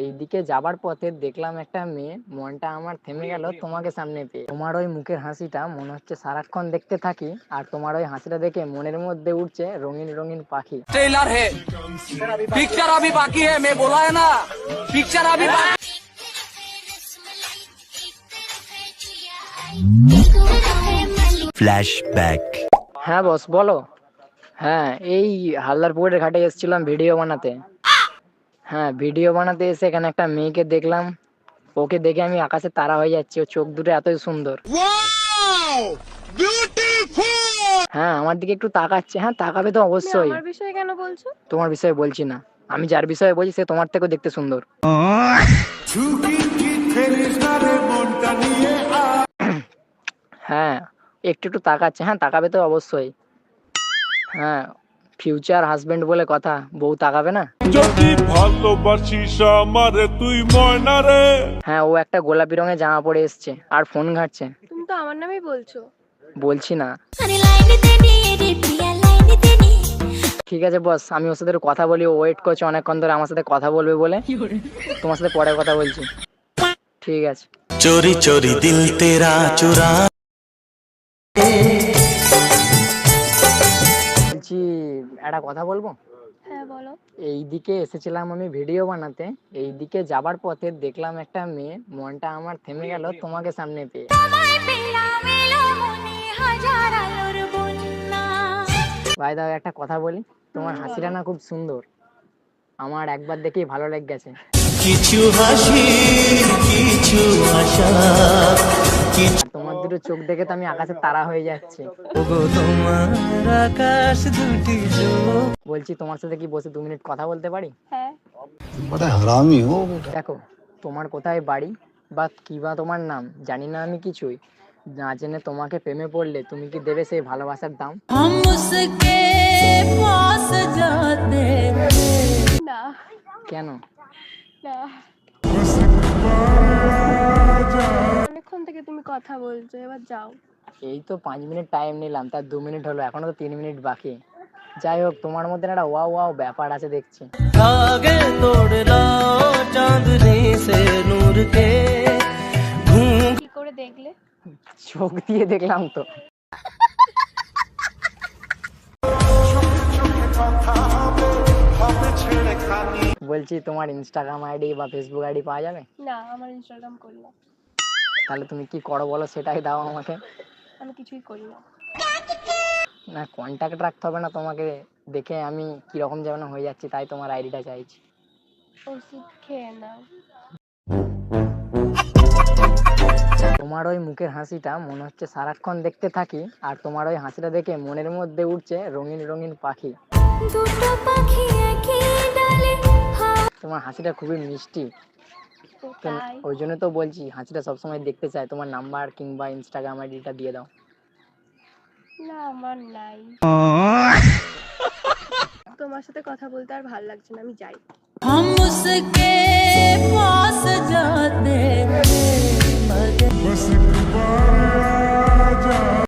এই দিকে যাবার পথে দেখলাম একটা মেয়ে মনটা আমার থেমে গেল তোমাকে সামনে পেয়ে। তোমার ওই মুখের হাসিটা মনে হচ্ছে সারাক্ষণ দেখতে থাকি আর তোমার ওই হাসিটা দেখে মনের মধ্যে উঠছে রঙিন রঙিন পাখি। হ্যাঁ বস বলো। হ্যাঁ এই হালদার পুকুরের ঘাটে এসেছিলাম ভিডিও বানাতে। হ্যাঁ ভিডিও বানাতে এসে এখানে একটা মেয়েকে দেখলাম। ওকে দেখে আমি আকাশে তারা হয়ে যাচ্ছি ও চোখ দুটো এতই সুন্দর। হ্যাঁ আমার দিকে একটু তাকাচ্ছে। হ্যাঁ তাকাবে তো অবশ্যই। আমার বিষয়ে কেন বলছো? তোমার বিষয়ে বলছি না। আমি যার বিষয়ে বলছি সে তোমার থেকেও দেখতে সুন্দর। হ্যাঁ একটু একটু তাকাচ্ছে। হ্যাঁ তাকাবে তো অবশ্যই। হ্যাঁ ফিউচার হাজবেন্ড বলে কথা বউ তাকাবে না? যদি ভালোবাসিস তুই ময়না রে। হ্যাঁ ও একটা গোলাপি রঙের জামা পরে এসছে আর ফোন ঘাটছে। তুমি তো আমার নামেই বলছো। বলছি না। ঠিক আছে বস আমি ওর সাথে কথা বলি ও ওয়েট করছে অনেকক্ষণ ধরে আমার সাথে কথা বলবে বলে। তোমার সাথে পরে কথা বলছি। ঠিক আছে। চোরি চোরি দিল তেরা চোরা। একটা কথা বলব? হ্যাঁ বলো। এই দিকে এসেছিলাম আমি ভিডিও বানাতে এই দিকে যাবার পথে দেখলাম একটা মেয়ে মনটা আমার থেমে গেল তোমাকে সামনে পেয়ে। ভাই দাও একটা কথা বলি তোমার হাসিটা না খুব সুন্দর। আমার একবার দেখেই ভালো লেগে গেছে কিছু হাসি কিছু আশা দুটো চোখ দেখে তো আমি আকাশে তারা হয়ে যাচ্ছে। বলছি তোমার সাথে কি বসে দু মিনিট কথা বলতে পারি? হ্যাঁ। দেখো তোমার কোথায় বাড়ি বা কি বা তোমার নাম জানি না আমি কিছুই। না জেনে তোমাকে প্রেমে পড়লে তুমি কি দেবে সেই ভালোবাসার দাম? কেন? অনেকক্ষণ থেকে তুমি কথা বলছো? এবার যাও। এই তো পাঁচ মিনিট টাইম নিলাম তার দু মিনিট হলো এখনও তো তিন মিনিট বাকি। যাই হোক তোমার মধ্যে একটা ওয়াও ওয়াও ব্যাপার আছে দেখছি। চাঁদনি সে কি করে দেখলে? চোখ দিয়ে দেখলাম তো। বলছি তোমার ইনস্টাগ্রাম আইডি বা ফেসবুক আইডি পাওয়া যাবে? না আমার ইনস্টাগ্রাম করি না তাহলে তুমি কি করো বলো? সেটাই দাও আমাকে। আমি কিছুই করি না। না কন্ট্যাক্ট রাখতে হবে না তোমাকে। দেখে আমি কীরকম যেমন হয়ে যাচ্ছি তাই তোমার আইডিটা চাইছি। ওষুধ খেয়ে নাও। তোমার ওই মুখের হাসিটা মনে হচ্ছে সারাক্ষণ দেখতে থাকি আর তোমার ওই হাসিটা দেখে মনের মধ্যে উঠছে রঙিন রঙিন পাখি। তোমার হাসিটা খুবই মিষ্টি। ওই জন্য তো বলছি হাঁচিটা সবসময় দেখতে চায়। তোমার নাম্বার কিংবা ইনস্টাগ্রাম আইডিটা দিয়ে দাও। না আমার নাই। তোমার সাথে কথা বলতে আর ভালো লাগছে না আমি যাই।